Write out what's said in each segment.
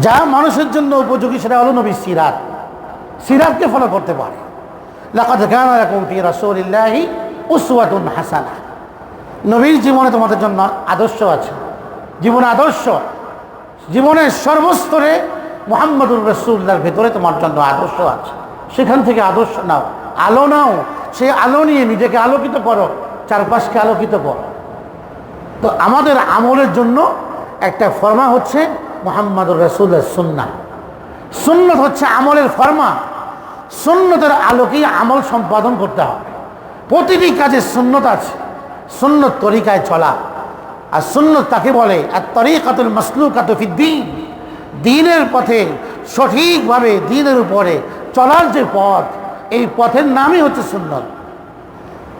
যা মানুষের জন্য উপযোগী সেটা হলো নবী সিরাত। সিরাতকে ফলো করতে পারে। হাসানা। নবীর জীবনে তোমাদের জন্য আদর্শ আছে। জীবনে আদর্শ। জীবনের সর্বস্তরে মোহাম্মদুর রসুল্লার ভেতরে তোমার জন্য আদর্শ আছে। সেখান থেকে আদর্শ নাও। আলো নাও। সেই আলো নিয়ে নিজেকে আলোকিত করো। চারপাশকে আলোকিত করো। তো আমাদের আমলের জন্য একটা ফর্মা হচ্ছে মোহাম্মদুর রসুলের সুন্না সুন্নত হচ্ছে আমলের ফর্মা সুন্নতের আলোকেই আমল সম্পাদন করতে হবে। প্রতিটি কাজে সুন্নত আছে। সুন্নত তরিকায় চলা। আর সুন্নত তাকে বলে আর তরিকাতুল মাসলুকাত দিন। দিনের পথে সঠিকভাবে দিনের উপরে চলার যে পথ, এই পথের নামই হচ্ছে সুন্নত।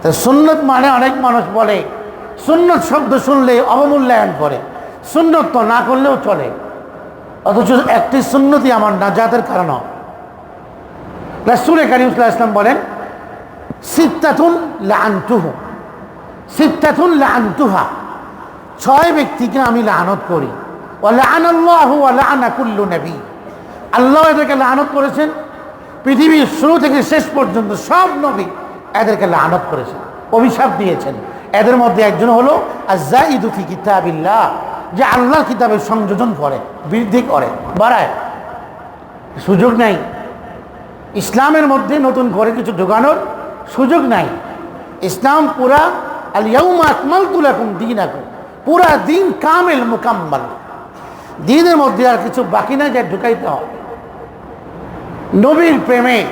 তো সুন্নত মানে অনেক মানুষ বলে, সুন্নত শব্দ শুনলে অবমূল্যায়ন করে, সুন্নত তো না করলেও চলে। অথচ একটি সুন্নতি আমার নাজাতের কারণ। রাসুল করিম ইসলাম বলেন, সিত্তাতুন লাআনতুহু। সিত্তাতুন ছয় ব্যক্তিকে আমি লানত করি। আল্লাহ এদেরকে লানত করেছেন। পৃথিবীর শুরু থেকে শেষ পর্যন্ত সব নবী এদেরকে লানত করেছেন, অভিশাপ দিয়েছেন। এদের মধ্যে একজন হলো আজাইদু ফি কিতাবিল্লাহ। যে আল্লাহর কিতাবের সংযোজন করে, বৃদ্ধি করে। বাড়ায়। সুযোগ নাই। ইসলামের মধ্যে নতুন করে কিছু ঢোকানোর সুযোগ নাই। ইসলাম পুরা আলিয়াউম আকমাল তুলাকুম দিন পুরা দিন কামেল মোকাম্মাল। দিনের মধ্যে আর কিছু বাকি না যা ঢুকাইতে হবে। নবীর প্রেমে,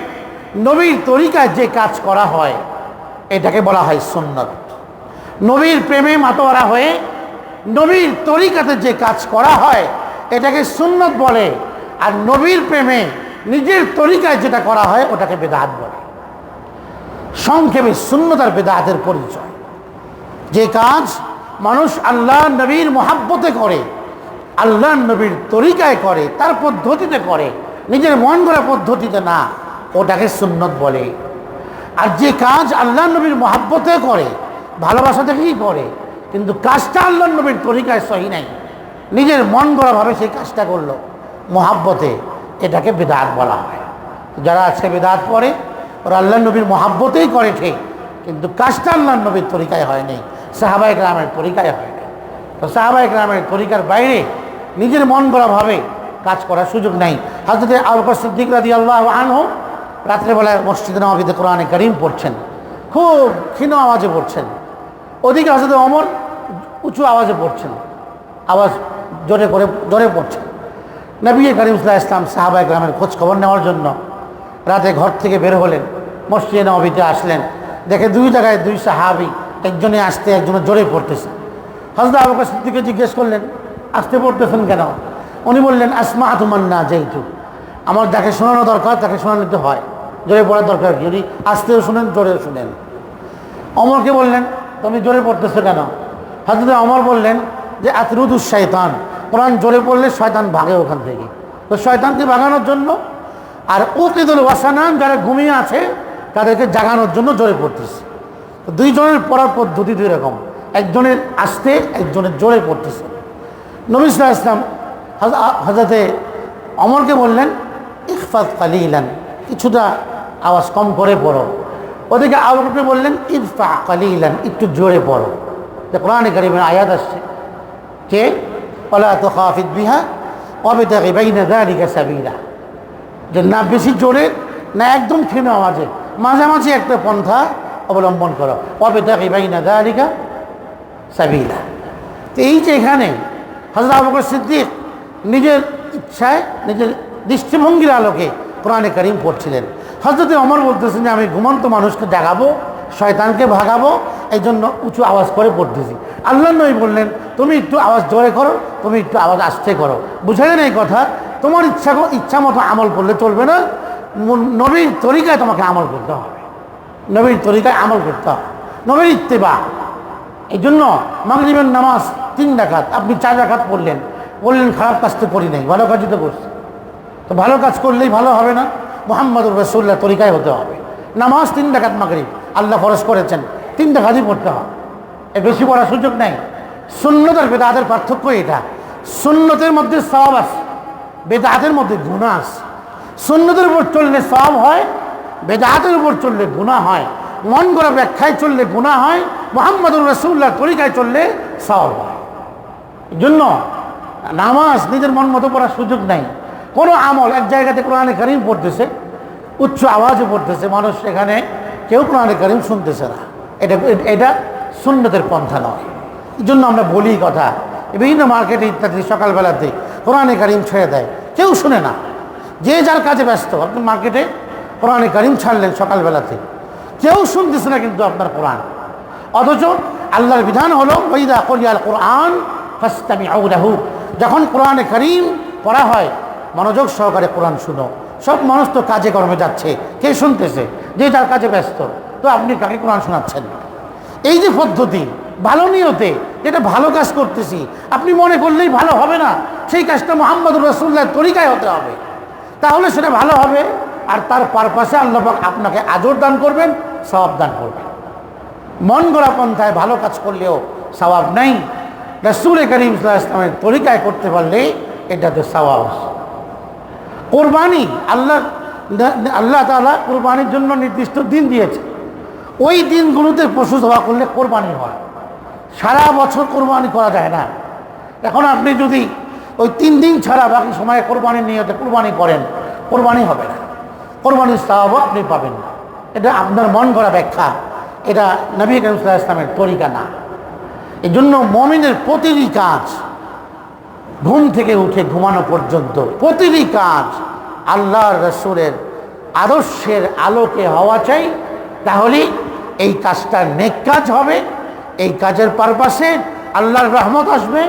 নবীর তরিকায় যে কাজ করা হয়, এটাকে বলা হয় সুন্নত। নবীর প্রেমে মাতোয়ারা হয়ে নবীর তরিকাতে যে কাজ করা হয়, এটাকে সুন্নত বলে আর নবীর প্রেমে নিজের তরিকায় যেটা করা হয়, ওটাকে বেদাহাত বলে। সংক্ষেপে শূন্যতার বেদাহাতের পরিচয়। যে কাজ মানুষ আল্লাহ নবীর মহাব্বতে করে, আল্লাহ নবীর তরিকায় করে, তার পদ্ধতিতে করে, নিজের মন করা পদ্ধতিতে না, ওটাকে সুন্নত বলে। আর যে কাজ আল্লাহ নবীর মহাব্বতে করে, ভালোবাসা থেকেই করে কিন্তু কাজটা আল্লাহ নবীর তরিকায় সহি নাই। নিজের মন গড়াভাবে সেই কাজটা করল। মহাব্বতে এটাকে বেদাত বলা হয়। যারা আজকে বেদাত পড়ে, ওরা আল্লাহ নবীর মহাব্বতেই করে ঠিক কিন্তু কাজটা আল্লাহ নবীর তরিকায় হয়নি সাহাবাই গ্রামের তরিকায় হয়নি তো সাহাবাই গ্রামের তরিকার বাইরে নিজের মন গড়াভাবে কাজ করার সুযোগ নেই। হাজরতে আবকর সিদ্দিক রাদি আল্লাহ আনহু রাত্রেবেলায় মসজিদে নবাবিতে কোরআনে করিম পড়ছেন। খুব ক্ষীণ আওয়াজে পড়ছেন। ওদিকে হাজরতে অমর উঁচু আওয়াজে পড়ছেন আওয়াজ জোরে করে, জোরে পড়ছেন নবী করিম সাল্লাহ ইসলাম সাহাবাই গ্রামের খোঁজ খবর নেওয়ার জন্য রাতে ঘর থেকে বের হলেন, মসজিদে নবীতে আসলেন। দেখে দুই জায়গায় দুই সাহাবি একজনে আসতে, একজনে জোরে পড়তেছে। হজরত আবকার সিদ্দিকে জিজ্ঞেস করলেন, আসতে পড়তেছেন কেন? উনি বললেন আসমা আতুমান্না যেহেতু আমার যাকে শোনানো দরকার, তাকে শোনানো হয়। জোরে পড়ার দরকার? যদি আসতেও শুনেন, জোরেও শুনেন। অমরকে বললেন, তুমি জোরে পড়তেছো কেন? হজরত অমর বললেন যে আতরুদুস শয়তান। কোরআন জোরে পড়লে শয়তান ভাগে ওখান থেকে। তো শয়তানকে ভাগানোর জন্য আর উকিদুল ওয়াসানান যারা ঘুমিয়ে আছে, তাদেরকে জাগানোর জন্য জোরে পড়তেছে। দুইজনের পড়ার পদ্ধতি দুই রকম। একজনের আসতে, একজনের জোরে পড়তেছে। নবী আলাইহি ইসলাম হজরতে অমরকে বললেন ইফাত কালিলান। কিছুটা আওয়াজ কম করে পড়ো। ওদিকে আবুকে বললেন ইফা কালিলান। একটু জোরে পড়ো। যে কোরআনে কারিমের আয়াত আসছে কে ওলা তো খাফিদ বিহা অবে তাকে বাইনা দাঁড়িকা সাবিরা যে না বেশি জোরে, না একদম ক্ষীণ আওয়াজে মাঝামাঝি একটা পন্থা অবলম্বন করো অবে তাকে বাইনা দাঁড়িকা সাবিলা। তো এই যে এখানে হজরত সিদ্দিক নিজের ইচ্ছায়, নিজের দৃষ্টিভঙ্গির আলোকে কোরআনে করিম পড়ছিলেন। হজরতে অমর বলতেছেন যে, আমি ঘুমন্ত মানুষকে জাগাবো শয়তানকে ভাগাবো এই জন্য উঁচু আওয়াজ করে পড়তেছি আল্লাহ নবী বললেন, তুমি একটু আওয়াজ জোরে করো, তুমি একটু আওয়াজ আস্তে করো। বুঝালেন এই কথা? তোমার ইচ্ছা ইচ্ছা মতো আমল করলে চলবে না। নবীর তরিকায় তোমাকে আমল করতে হবে। নবীর তরিকায় আমল করতে হবে। নবীর ইত্তেবা। এই জন্য মাগরিবের নামাজ তিন ডাকাত আপনি চার ডাকাত পড়লেন। বললেন, খারাপ কাজ তো করি নাই, ভালো কাজই তো করছি। তো ভালো কাজ করলেই ভালো হবে না। মোহাম্মদুর রসুল্লাহ তরিকায় হতে হবে। নামাজ তিন ডাকাত মাগরিব। আল্লাহ ফরজ করেছেন। তিন ডাকাতই পড়তে হয়। এর বেশি পড়ার সুযোগ নাই। শূন্যতার বেদাতের পার্থক্য এটা। সুন্নতের মধ্যে সব আছে। বেদাহাতের মধ্যে গুণা আছে। সুন্নতের উপর চললে সব হয় বেদাহাতের উপর চললে গুণা হয়। মন করা ব্যাখ্যায় চললে গুণা হয়, মোহাম্মদুর রসুল্লাহ তরিকায় চললে সব হয়। জন্য নামাজ নিজের মন মতো পড়ার সুযোগ নাই। কোনো আমল এক জায়গাতে কোরআনে কারিম পড়তেছে, উচ্চ আওয়াজে পড়তেছে। মানুষ সেখানে কেউ কোরআনে কারিম শুনতেছে না। এটা এটা সুন্নতের পন্থা নয়। জন্য আমরা বলি কথা। বিভিন্ন মার্কেটে ইত্যাদি সকালবেলাতে কোরআনে কারিম ছেড়ে দেয়। কেউ শুনে না। যে যার কাজে ব্যস্ত, আপনি মার্কেটে কোরআনে কারিম ছাড়লেন সকালবেলাতে, কেউ শুনতেছে না কিন্তু আপনার কোরআন। অথচ আল্লাহর বিধান হলো ওইদা করিয়াল কোরআন ফাস্তামি আউদাহু যখন কোরআনে করিম পড়া হয় মনোযোগ সহকারে কোরআন শুনো। সব মানুষ তো কাজে কর্মে যাচ্ছে। কে শুনতেছে? যে যার কাজে ব্যস্ত। তো আপনি কাকে কোরআন শোনাচ্ছেন? এই যে পদ্ধতি, ভালো নিয়তে যেটা ভালো কাজ করতেছি, আপনি মনে করলেই ভালো হবে না। সেই কাজটা মোহাম্মদ রসুল্লাহ তরিকায় হতে হবে। তাহলে সেটা ভালো হবে। আর তার পারপাসে আল্লাপাক আপনাকে আজর দান করবেন সবাব দান করবেন। মন গড়া পন্থায় ভালো কাজ করলেও সবাব নাই। রসুল করিম ইসলাম ইসলামের তরিকায় করতে পারলে এটা তো সবাব কোরবানি, আল্লাহ আল্লাহ তালা কোরবানির জন্য নির্দিষ্ট দিন দিয়েছে। ওই দিনগুলোতে পশু জবা করলে কোরবানি হয়। সারা বছর কোরবানি করা যায় না। এখন আপনি যদি ওই তিন দিন ছাড়া বাকি সময়ে কোরবানি নিয়তে কোরবানি করেন, কোরবানি হবে না। কোরবানির স্বভাবও আপনি পাবেন না। এটা আপনার মন করা ব্যাখ্যা। এটা নবী করিম ইসলামের তরিকা না। এই জন্য মমিনের প্রতিটি কাজ ঘুম থেকে উঠে ঘুমানো পর্যন্ত প্রতিটি কাজ আল্লাহর রসুলের আদর্শের আলোকে হওয়া চাই, তাহলে এই কাজটা নেক কাজ হবে, এই কাজের পারপাসে আল্লাহর রহমত আসবে,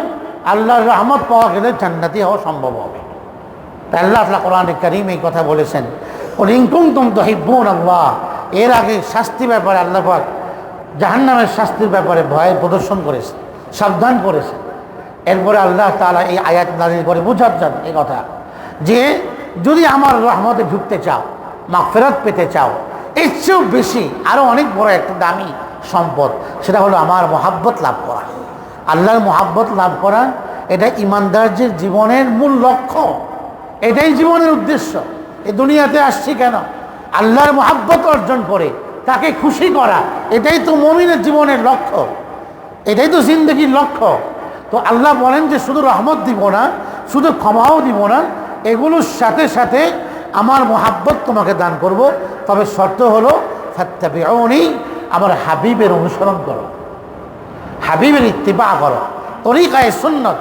আল্লাহর রহমত পাওয়া গেলে জান্নাতি হওয়া সম্ভব হবে। তাই আল্লাহ আল্লাহ কোরআন করিম এই কথা বলেছেন ইনকুম তুম তো হিব্বুন আল্লাহ। এর আগে শাস্তি ব্যাপারে আল্লাহ জাহান্নামের শাস্তির ব্যাপারে ভয় প্রদর্শন করেছে সাবধান করেছে এরপরে আল্লাহ তালা এই আয়াত নাজিল করে বোঝার জন্য এই কথা। যে যদি আমার রহমতে ঢুকতে চাও মা ফেরত পেতে চাও, এর চেয়েও বেশি আরও অনেক বড় একটা দামি সম্পদ, সেটা হলো আমার মহাব্বত লাভ করা। আল্লাহর মহাব্বত লাভ করা, এটা ইমানদারদের জীবনের মূল লক্ষ্য। এটাই জীবনের উদ্দেশ্য। এই দুনিয়াতে আসছি কেন? আল্লাহর মহাব্বত অর্জন করে, তাকে খুশি করা, এটাই তো মমিনের জীবনের লক্ষ্য। এটাই তো জিন্দগির লক্ষ্য। তো আল্লাহ বলেন যে শুধু রহমত দিব না, শুধু ক্ষমাও দিব না, এগুলোর সাথে সাথে আমার মোহাব্বত তোমাকে দান করব। তবে শর্ত হলো সত্যি আমার হাবিবের অনুসরণ করো। হাবিবের ইত্তিবা করো। তরিকায় সুন্নত,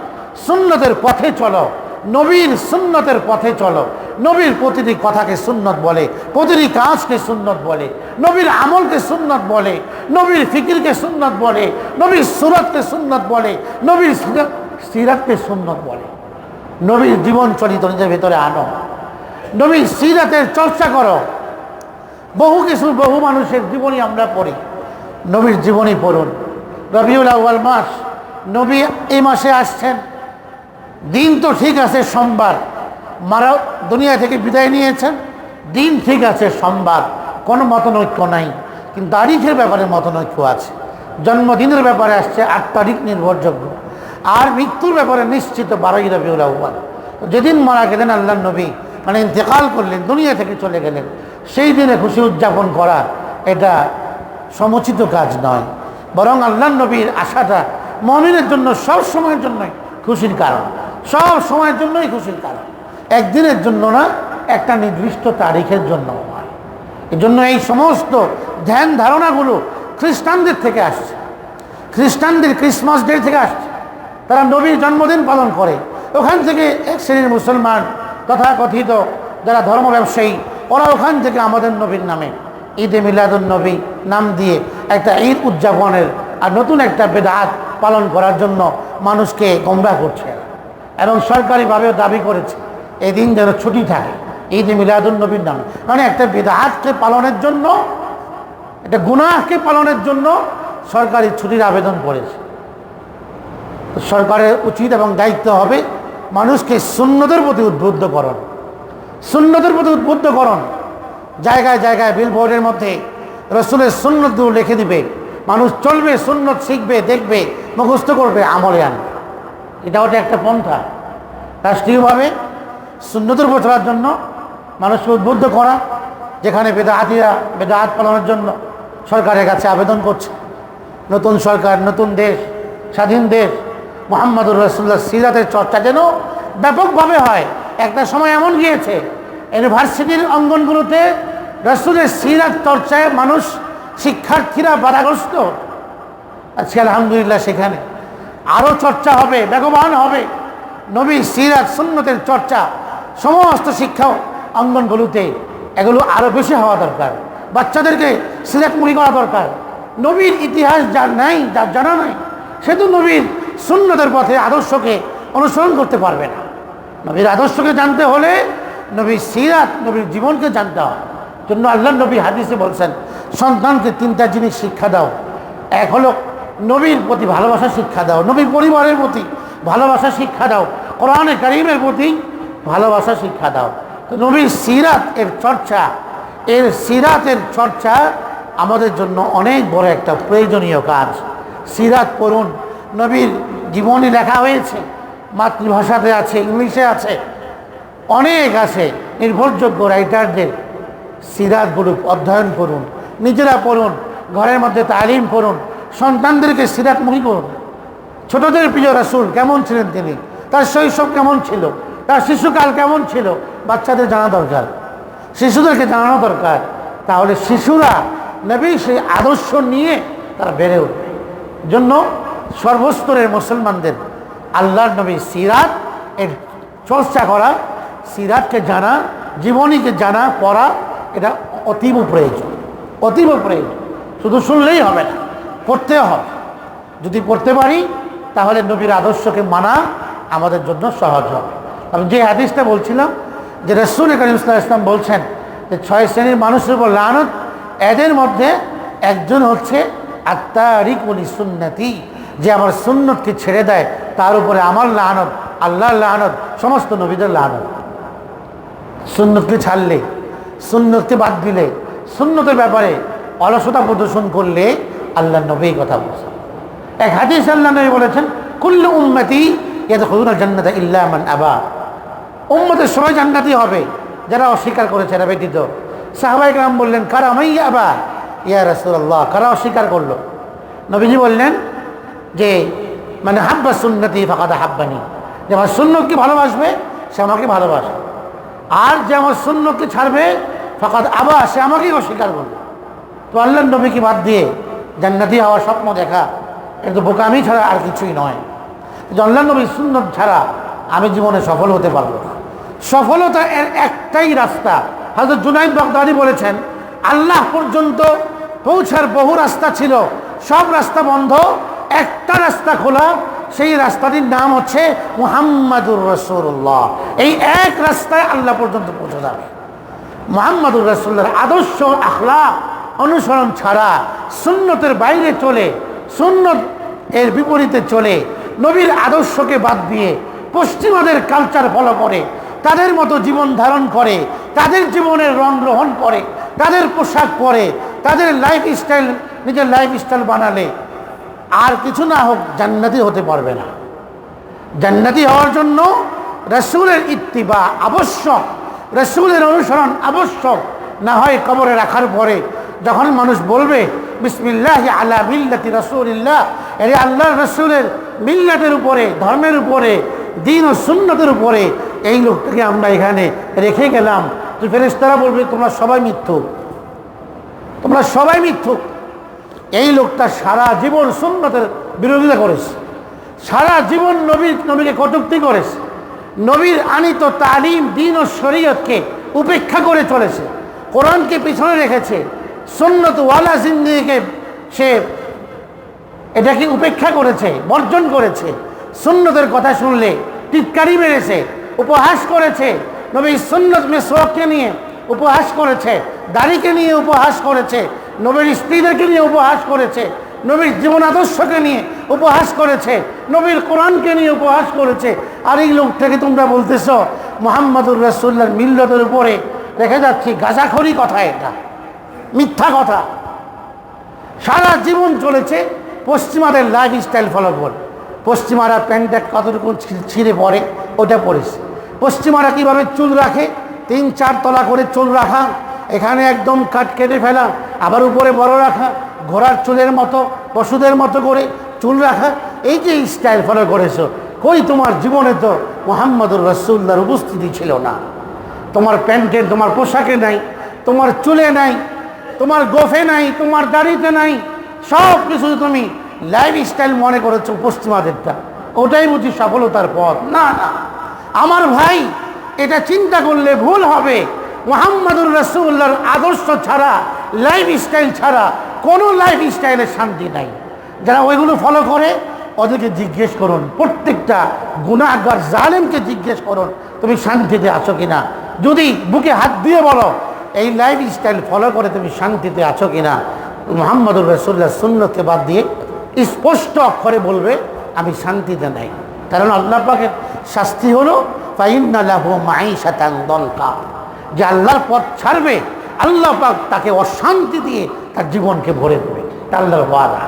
সুন্নতের পথে চলো। নবীর সুন্নতের পথে চলো। নবীর প্রতিটি কথাকে সুন্নত বলে, প্রতিটি কাজকে সুন্নত বলে, নবীর আমলকে সুন্নত বলে, নবীর ফিকিরকে সুন্নত বলে, নবীর সুরতকে সুন্নত বলে, নবীর সিরাত- সিরাতকে সুন্নত বলে। নবীর জীবন চরিত নিজের ভেতরে আনো। নবীর সিরাতের চর্চা করো। বহু কিছু বহু মানুষের জীবনী আমরা পড়ি। নবীর জীবনী পড়ুন। রবিউল আউ্য়াল মাস, নবী এই মাসে আসছেন। দিন তো ঠিক আছে, সোমবার। মারা দুনিয়া থেকে বিদায় নিয়েছেন। দিন ঠিক আছে, সোমবার। কোনো মতনৈক্য নাই। কিন্তু তারিখের ব্যাপারে মতনৈক্য আছে। জন্মদিনের ব্যাপারে আসছে আট তারিখ নির্ভরযোগ্য। আর মৃত্যুর ব্যাপারে নিশ্চিত বারোই রবিউল আউ্বাল যেদিন মারা গেলেন আল্লাহ নবী মানে ইন্তেকাল করলেন, দুনিয়া থেকে চলে গেলেন। সেই দিনে খুশি উদযাপন করা এটা সমুচিত কাজ নয়। বরং আল্লাহ নবীর আশাটা মমিনের জন্য সব সময়ের জন্যই খুশির কারণ। সব সময়ের জন্যই খুশির কারণ। একদিনের জন্য না, একটা নির্দিষ্ট তারিখের জন্য নয় এই জন্য এই সমস্ত ধ্যান ধারণাগুলো খ্রিস্টানদের থেকে আসছে। খ্রিস্টানদের ক্রিসমাস ডে থেকে আসছে। তারা নবীর জন্মদিন পালন করে। ওখান থেকে এক শ্রেণির মুসলমান তথাকথিত যারা ধর্ম ব্যবসায়ী, ওরা ওখান থেকে আমাদের নবীর নামে ঈদে মিলাদুল নবী নাম দিয়ে একটা ঈদ উদযাপনের আর নতুন একটা বেদাত পালন করার জন্য মানুষকে গোমরা করছে। এবং সরকারিভাবেও দাবি করেছে। এই দিন যেন ছুটি থাকে। ঈদ মিলাদুল নবীর নাম। মানে একটা বেদাতকে পালনের জন্য, একটা গুনাহকে পালনের জন্য সরকারি ছুটির আবেদন করেছে সরকারের উচিত এবং দায়িত্ব হবে মানুষকে সুন্নতের প্রতি উদ্বুদ্ধ উদ্বুদ্ধকরণ। সুন্নতের প্রতি উদ্বুদ্ধ উদ্বুদ্ধকরণ। জায়গায় জায়গায় বিলবোর্ডের মধ্যে রসুলের সুন্নতগুলো লিখে দিবে। মানুষ চলবে, সুন্নত শিখবে, দেখবে, মুখস্থ করবে, আমলে আনবে। এটা ওটা একটা পন্থা। রাষ্ট্রীয়ভাবে সুন্নতের উপর জন্য মানুষকে উদ্বুদ্ধ করা, যেখানে বেদাহাতিরা বেদাহাত পালনের জন্য সরকারের কাছে আবেদন করছে। নতুন সরকার, নতুন দেশ, স্বাধীন দেশ, মোহাম্মদুর রসুল্লাহ সিরাতের চর্চা যেন ব্যাপকভাবে হয়। একটা সময় এমন গিয়েছে, ইউনিভার্সিটির অঙ্গনগুলোতে রসুলের সিরাত চর্চায় মানুষ শিক্ষার্থীরা বাধাগ্রস্ত। আজকে আলহামদুলিল্লাহ সেখানে আরও চর্চা হবে, বেগবান হবে। নবী সিরাত, সুন্নতের চর্চা সমস্ত শিক্ষা অঙ্গনগুলোতে এগুলো আরও বেশি হওয়া দরকার। বাচ্চাদেরকে সিরাতমুখী করা দরকার। নবীর ইতিহাস যার নাই, যার জানা নাই, সে তো নবীর সুন্নতের পথে আদর্শকে অনুসরণ করতে পারবে না। নবীর আদর্শকে জানতে হলে নবীর সিরাত, নবীর জীবনকে জানতে হবে জন্য আল্লাহ নবী হাদিসে বলছেন, সন্তানকে তিনটা জিনিস শিক্ষা দাও। এক হলো নবীর প্রতি ভালোবাসা শিক্ষা দাও। নবীর পরিবারের প্রতি ভালোবাসা শিক্ষা দাও। কোরআনে করিমের প্রতি ভালোবাসা শিক্ষা দাও। তো নবীর সিরাত এর চর্চা, এর সিরাতের চর্চা আমাদের জন্য অনেক বড় একটা প্রয়োজনীয় কাজ। সিরাত পড়ুন। নবীর জীবনী লেখা হয়েছে, মাতৃভাষাতে আছে, ইংলিশে আছে, অনেক আছে। নির্ভরযোগ্য রাইটারদের সিরাত গ্রুপ অধ্যয়ন করুন। নিজেরা পড়ুন, ঘরের মধ্যে তালিম করুন, সন্তানদেরকে সিরাতমুখী করুন। ছোটদের প্রিয় রাসুল কেমন ছিলেন তিনি? তার শৈশব কেমন ছিল? তার শিশুকাল কেমন ছিল? বাচ্চাদের জানা দরকার। শিশুদেরকে জানানো দরকার। তাহলে শিশুরা নবী সেই আদর্শ নিয়ে তারা বেড়ে উঠবে। জন্য সর্বস্তরের মুসলমানদের আল্লাহর নবী সিরাত এর চর্চা করা, সিরাতকে জানা, জীবনীকে জানা, পড়া, এটা অতীব প্রয়োজন। অতীব প্রয়োজন। শুধু শুনলেই হবে না পড়তে হবে। যদি পড়তে পারি, তাহলে নবীর আদর্শকে মানা আমাদের জন্য সহজ হবে। আমি যে হাদিসটা বলছিলাম যে রসুল করিম ইসলাম বলছেন যে ছয় শ্রেণির মানুষের উপর লানত, এদের মধ্যে একজন হচ্ছে আত্মারিক উনি সুন্নতি, যে আমার সুন্নতকে ছেড়ে দেয়, তার উপরে আমার লানত, আল্লাহর লানত, সমস্ত নবীদের লানত। সুন্নতকে ছাড়লে, সুন্নতকে বাদ দিলে, সুন্নতের ব্যাপারে অলসতা প্রদর্শন করলে আল্লাহ নবী কথা বলছেন। এক হাদিস আল্লাহ নবী বলেছেন, কুল্লু উম্মতি ইয়াতে খুদুনা জান্নাত ইল্লা মান আবা। উম্মতের সবাই জান্নাতি হবে, যারা অস্বীকার করেছে এরা ব্যতীত। সাহাবাই রাম বললেন, কারা আমাই আবা? ইয়া রাসূলুল্লাহ কারা অস্বীকার করল? নবীজি বললেন যে মানে হাব্বা সুন্নতি ফাঁকাদা হাব্বানি যে আমার সুন্নতকে ভালোবাসবে, সে আমাকে ভালোবাসবে আর যে আমার সুন্নতকে ছাড়বে, ফাঁকাদ আবা, সে আমাকেই অস্বীকার করবে। তো আল্লাহ নবীকে বাদ দিয়ে জান্নাতি হওয়ার স্বপ্ন দেখা, এটা তো বোকামি ছাড়া আর কিছুই নয়। আল্লাহ নবী সুন্নত ছাড়া আমি জীবনে সফল হতে পারব না। সফলতা এর একটাই রাস্তা। হয়তো জুনাইদ বাগদাদি বলেছেন, আল্লাহ পর্যন্ত পৌঁছার বহু রাস্তা ছিল, সব রাস্তা বন্ধ, একটা রাস্তা খোলা, সেই রাস্তাটির নাম হচ্ছে মুহাম্মাদুর রসুল্লাহ এই এক রাস্তায় আল্লাহ পর্যন্ত পৌঁছে যাবে। মোহাম্মদুর রসুল্লার আদর্শ আখলা অনুসরণ ছাড়া সুন্নতের বাইরে চলে, সুন্নত এর বিপরীতে চলে, নবীর আদর্শকে বাদ দিয়ে পশ্চিমাদের কালচার ফলো করে তাদের মতো জীবন ধারণ করে, তাদের জীবনের রং গ্রহণ করে, তাদের পোশাক পরে, তাদের লাইফ স্টাইল নিজের লাইফ স্টাইল বানালে আর কিছু না হোক জান্নাতি হতে পারবে না। জান্নাতি হওয়ার জন্য রসুলের ইত্তিবা আবশ্যক, রসুলের অনুসরণ আবশ্যক। না হয় কবরে রাখার পরে যখন মানুষ বলবে, বিসমিল্লাহ আলা মিল্লাতি রসুলিল্লাহ, এরে আল্লাহ রসুলের মিল্লাতের উপরে, ধর্মের উপরে দিন ও সুন্নতের উপরে এই লোকটাকে আমরা এখানে রেখে গেলাম। তো ফেরেস্তারা বলবে, তোমরা সবাই মিথ্যুক। তোমরা সবাই মিথ্যুক। এই লোকটা সারা জীবন সুন্নতের বিরোধিতা করেছে। সারা জীবন নবীর, নবীকে কটুক্তি করেছে। নবীর আনিত তালিম, দিন ও শরীয়তকে উপেক্ষা করে চলেছে। কোরআনকে পিছনে রেখেছে। সুন্নত ওয়ালা জিন্দিকে সে এটাকে উপেক্ষা করেছে, বর্জন করেছে। সুন্নতের কথা শুনলে, টিটকারি মেরেছে, উপহাস করেছে। নবী সুন্নত মেসোয়াককে নিয়ে উপহাস করেছে, দাড়িকে নিয়ে উপহাস করেছে, নবীর স্ত্রীদেরকে নিয়ে উপহাস করেছে, নবীর জীবন আদর্শকে নিয়ে উপহাস করেছে, নবীর কোরআনকে নিয়ে উপহাস করেছে। আর এই লোকটাকে তোমরা বলতেছ, মোহাম্মদুর রসুল্লার মিল্লতের উপরে রেখে যাচ্ছি গাজাখড়ি কথা এটা, মিথ্যা কথা। সারা জীবন চলেছে পশ্চিমাদের লাইফ স্টাইল ফলো করে পশ্চিমারা প্যান্টটা কতটুকু ছিঁড়ে পড়ে, ওটা পড়েছে। পশ্চিমারা কীভাবে চুল রাখে? তিন চার তলা করে চুল রাখা, এখানে একদম কাট কেটে ফেলা, আবার উপরে বড় রাখা, ঘোড়ার চুলের মতো, পশুদের মতো করে চুল রাখা, এই যে স্টাইল ফলো করেছ, কই তোমার জীবনে তো মোহাম্মদুর রসুল্লার উপস্থিতি ছিল না? তোমার প্যান্টে, তোমার পোশাকে নাই, তোমার চুলে নাই, তোমার গোফে নাই, তোমার দাড়িতে নাই সব কিছু তুমি লাইফ স্টাইল মনে করেছ পশ্চিমাদেরটা ওটাই বুঝি সফলতার পথ। না না। আমার ভাই এটা চিন্তা করলে ভুল হবে। মোহাম্মদুর রসুল্লাহর আদর্শ ছাড়া লাইফ স্টাইল ছাড়া কোনো লাইফ স্টাইলের শান্তি নাই। যারা ওইগুলো ফলো করে, ওদেরকে জিজ্ঞেস করুন। প্রত্যেকটা গুণাগার জালেমকে জিজ্ঞেস করুন, তুমি শান্তিতে আছো কিনা? যদি বুকে হাত দিয়ে বলো, এই লাইফ স্টাইল ফলো করে তুমি শান্তিতে আছো কিনা? মোহাম্মদুর রসুল্লাহ সুন্নতকে বাদ দিয়ে স্পষ্ট অক্ষরে বলবে, আমি শান্তিতে নাই। কারণ আল্লাহ পাকের শাস্তি হলো যে আল্লাহর পথ ছাড়বে, আল্লাহ পাক তাকে অশান্তি দিয়ে তার জীবনকে ভরে দেবে। আল্লাহর ওয়াদা।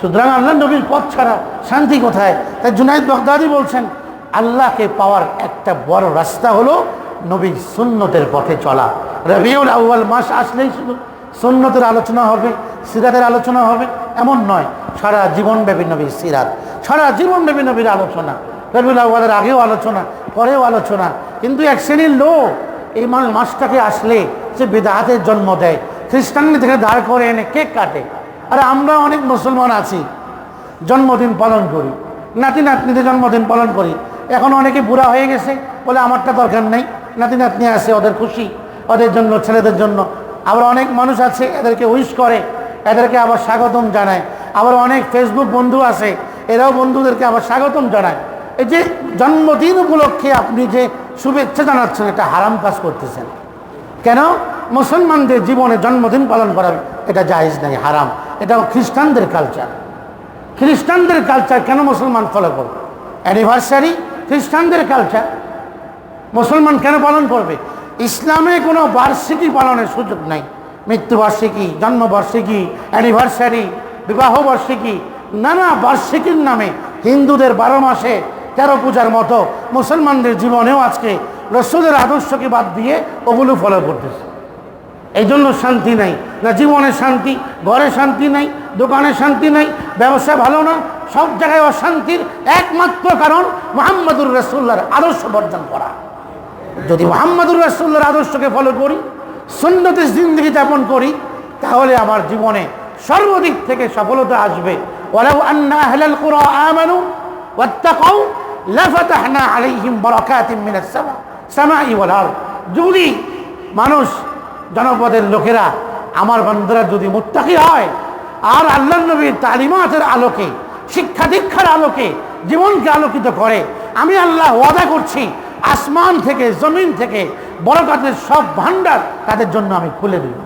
সুতরাং আল্লাহ নবীর পথ ছাড়া শান্তি কোথায়? তাই জুনাইদ বগদাদি বলছেন, আল্লাহকে পাওয়ার একটা বড় রাস্তা হলো নবীর সুন্নতের পথে চলা। রবিউল আউ্বাল মাস আসলেই শুধু সুন্নতের আলোচনা হবে, সিরাতের আলোচনা হবে, এমন নয়। সারা জীবনব্যাপী নবীর সিরাত, সারা জীবন জীবনব্যাপী নবীর আলোচনা, রবিউল আউ্বালের আগেও আলোচনা, পরেও আলোচনা। কিন্তু এক শ্রেণির লোক এই মান মাসটাকে আসলে সে বেদাহাতের জন্ম দেয়। খ্রিস্টানি থেকে দাঁড় করে এনে কেক কাটে। আর আমরা অনেক মুসলমান আছি, জন্মদিন পালন করি। নাতি নাতনিদের জন্মদিন পালন করি। এখন অনেকে বুড়া হয়ে গেছে বলে আমারটা দরকার নেই। নাতি নাতনি আছে, ওদের খুশি, ওদের জন্য, ছেলেদের জন্য। আবার অনেক মানুষ আছে, এদেরকে উইশ করে, এদেরকে আবার স্বাগতম জানায়। আবার অনেক ফেসবুক বন্ধু আছে, এরাও বন্ধুদেরকে আবার স্বাগতম জানায়। এই যে জন্মদিন উপলক্ষে আপনি যে শুভেচ্ছা জানাচ্ছেন, এটা হারাম কাজ করতেছেন। কেন? মুসলমানদের জীবনে জন্মদিন পালন করা এটা জায়েজ নাই, হারাম। এটা খ্রিস্টানদের কালচার খ্রিস্টানদের কালচার কেন মুসলমান ফলো করবে? অ্যানিভার্সারি খ্রিস্টানদের কালচার মুসলমান কেন পালন করবে? ইসলামে কোনো বার্ষিকী পালনের সুযোগ নাই। মৃত্যুবার্ষিকী, জন্মবার্ষিকী অ্যানিভার্সারি বিবাহ বার্ষিকী নানা বার্ষিকীর নামে হিন্দুদের বারো মাসে তেরো পূজার মতো মুসলমানদের জীবনেও আজকে রসুলের আদর্শকে বাদ দিয়ে ওগুলো ফলো করতেছে এই জন্য শান্তি নাই। না জীবনে শান্তি, ঘরে শান্তি নাই, দোকানে শান্তি নাই, ব্যবসা ভালো না, সব জায়গায় অশান্তির একমাত্র কারণ মোহাম্মদুর রসুল্লার আদর্শ বর্জন করা। যদি মোহাম্মদুর রসুল্লার আদর্শকে ফলো করি সুন্নতে জিন্দগি যাপন করি, তাহলে আমার জীবনে সর্বদিক থেকে সফলতা আসবে। যদি মানুষ, জনপদের লোকেরা আমার বন্ধুরা যদি মুত্তাকি হয়, আর আল্লাহ নবীর তালিমাতের আলোকে, শিক্ষা দীক্ষার আলোকে, জীবনকে আলোকিত করে, আমি আল্লাহ ওয়াদা করছি, আসমান থেকে, জমিন থেকে, বরকাতের সব ভান্ডার তাদের জন্য আমি খুলে দিই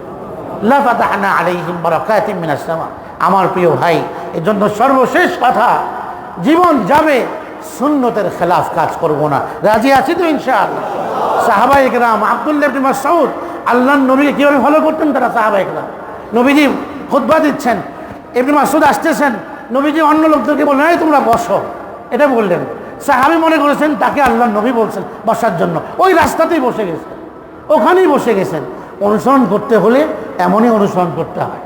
লাফাতাহানা আলাইহিম বারাকাতিম মিনাস সামা। আমার প্রিয় ভাই এর জন্য সর্বশেষ কথা, জীবন যাবে, সুন্নতের খেলাফ কাজ করব না। রাজি আছি তো ইনশাআল্লাহ? সাহাবা একরাম আবদুল্লাহ ইবনে মাসউদ, আল্লাহর নবীকে কীভাবে ফলো করতেন তারা সাহাবা একরাম নবীজি খুতবা দিচ্ছেন, ইবনে মাসউদ আসতেছেন, নবীজি অন্য লোকদেরকে বললেন, এই তোমরা বসো। এটা বললেন। সাহাবি মনে করেছেন, তাকে আল্লাহ নবী বলছেন বসার জন্য। ওই রাস্তাতেই বসে গেছেন, ওখানেই বসে গেছেন। অনুসরণ করতে হলে এমনই অনুসরণ করতে হয়।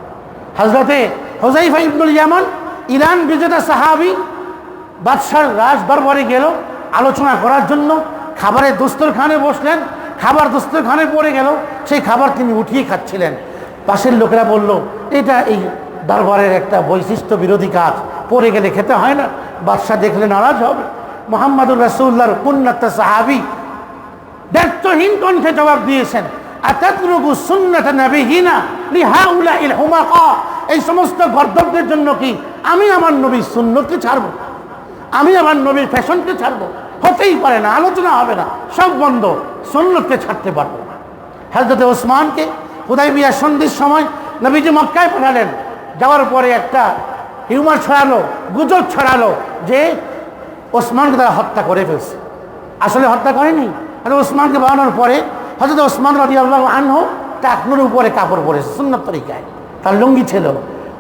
হজরতে হোজাইফা ইবনুল ইয়ামান ইরান বিজেতা সাহাবি বাদশার রাজ দরবারে গেল আলোচনা করার জন্য। খাবারের দস্তরখানে বসলেন, খাবার দস্তরখানে পড়ে গেল, সেই খাবার তিনি উঠিয়ে খাচ্ছিলেন। পাশের লোকেরা বলল, এটা এই দরবারের একটা বৈশিষ্ট্য, বিরোধী কাজ। পড়ে গেলে খেতে হয় না, বাদশাহ দেখলে নারাজ হবে। মোহাম্মদুর রাসুল্লাহর পুণ্যাত্মা সাহাবি দায়িত্বহীন কণ্ঠে জবাব দিয়েছেন আতাতরুকু সুন্নাত নবিহীনা লিহাউলা ইল হুমাকা? এই সমস্ত গর্দবদের জন্য কি আমি আমার নবীর সুন্নতকে ছাড়বো? আমি আমার নবীর ফ্যাশনকে ছাড়বো? হতেই পারে না, আলোচনা হবে না, সব বন্ধ, সুন্নতকে ছাড়তে পারব না। হজরতে ওসমানকে হুদাই বিয়া সন্ধির সময় নবীজি মক্কায় পাঠালেন। যাওয়ার পরে একটা হিউমার ছড়ালো, গুজব ছড়ালো যে ওসমানকে তারা হত্যা করে ফেলছে। আসলে হত্যা করেনি। আর ওসমানকে বানানোর পরে হয়তো ওসমান রাজি আল্লাহ আনহো টাকনুর উপরে কাপড় পরেছে সুন্নত তরিকায়। তার লুঙ্গি ছিল।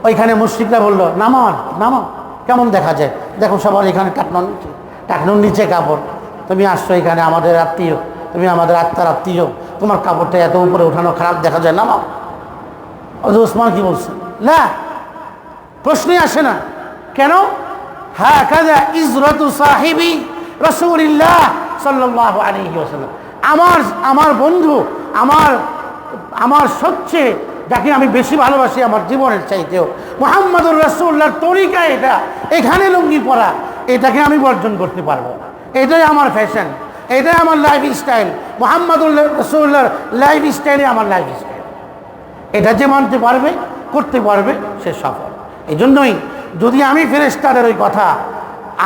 ওইখানে মুশ্রিকরা বলল নামাজ নামা কেমন দেখা যায়? দেখো, সবার এখানে টাকনুর নিচে টাকনুর নিচে কাপড়। তুমি আসছো এখানে আমাদের আত্মীয়, তুমি আমাদের আত্মার আত্মীয়। তোমার কাপড়টা এত উপরে ওঠানো খারাপ দেখা যায়, নামাও। অজ ওসমান কি বলছে? না, প্রশ্নই আসে না। কেন? হ্যাঁ কাজা ইজরতু সাহিবি রসুলিল্লাহ সাল্লাহ আলহি ওসাল্লাম আমার আমার বন্ধু, আমার আমার সবচেয়ে যাকে আমি বেশি ভালোবাসি আমার জীবনের চাইতেও। মোহাম্মদুর রসুল্লাহর তরিকা এটা। এখানে লুঙ্গি পরা, এটাকে আমি বর্জন করতে পারব এটাই আমার ফ্যাশন এটাই আমার লাইফ স্টাইল মোহাম্মদুল্লাহ রসুল্লাহর লাইফ স্টাইলে আমার লাইফ স্টাইল এটা যে মানতে পারবে, করতে পারবে, সে সফল। এই জন্যই যদি আমি ফেরেস্তাদের ওই কথা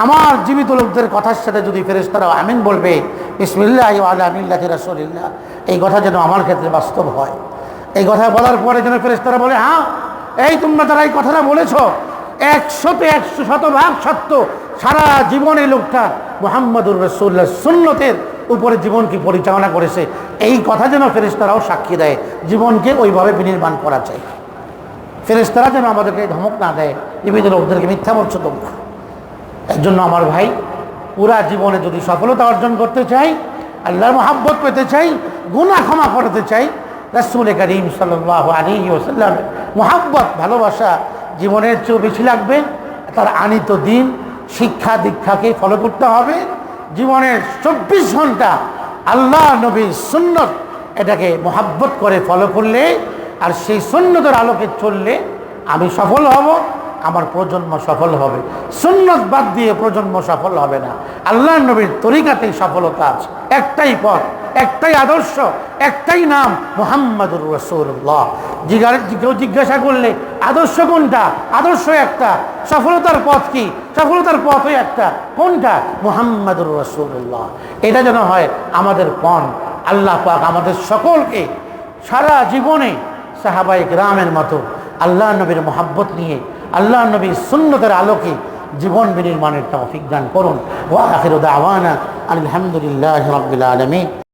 আমার জীবিত লোকদের কথার সাথে যদি ফেরেস্তারাও আমিন বলবে ইসমিল্লাহ আমিল্লাহ রসুলিল্লাহ, এই কথা যেন আমার ক্ষেত্রে বাস্তব হয়। এই কথা বলার পরে যেন ফেরেস্তারা বলে হ্যাঁ এই তোমরা তারা এই কথাটা বলেছ, একশোতে একশো শতভাগ সত্য, সারা জীবনে লোকটা মোহাম্মদুর রসুল্লাহ সুন্নতের উপরে জীবনকে পরিচালনা করেছে। এই কথা যেন ফেরেস্তারাও সাক্ষী দেয়, জীবনকে ওইভাবে বিনির্মাণ করা চাই ফেরেস্তারা যেন আমাদেরকে ধমক না দেয়, জীবিত লোকদেরকে মিথ্যা বলছো তোমরা। জন্য আমার ভাই পুরা জীবনে যদি সফলতা অর্জন করতে চাই, আল্লাহর মহাব্বত পেতে চাই গুণা ক্ষমা করতে চাই, রাসুল করিম সাল্লাহ আলী ওসাল্লাম মহাব্বত, ভালোবাসা জীবনের চেয়েও বেশি লাগবে। তার আনিত দিন শিক্ষা দীক্ষাকে ফলো করতে হবে। জীবনের চব্বিশ ঘণ্টা আল্লাহ নবীর সুন্নত এটাকে মহাব্বত করে ফলো করলে আর সেই সুন্নতের আলোকে চললে আমি সফল হব। আমার প্রজন্ম সফল হবে। সুন্নত বাদ দিয়ে প্রজন্ম সফল হবে না। আল্লাহ নবীর তরিকাতেই সফলতা আছে। একটাই পথ, একটাই আদর্শ, একটাই নাম, মোহাম্মদুর রসুল্লাহ কেউ জিজ্ঞাসা করলে, আদর্শ কোনটা? আদর্শ একটা। সফলতার পথ কি? সফলতার পথই একটা। কোনটা? মোহাম্মদুর রসুল্লাহ এটা যেন হয় আমাদের পণ। আল্লাহ পাক আমাদের সকলকে সারা জীবনে সাহাবাই গ্রামের মতো আল্লাহ নবীর মোহাব্বত নিয়ে আল্লাহ নবী সুন্নতের আলোকে জীবন বিনির্মাণের তৌফিক দান করুন। ওয়া আখির দাওয়ানা আলহামদুলিল্লাহ রাব্বিল আলামিন।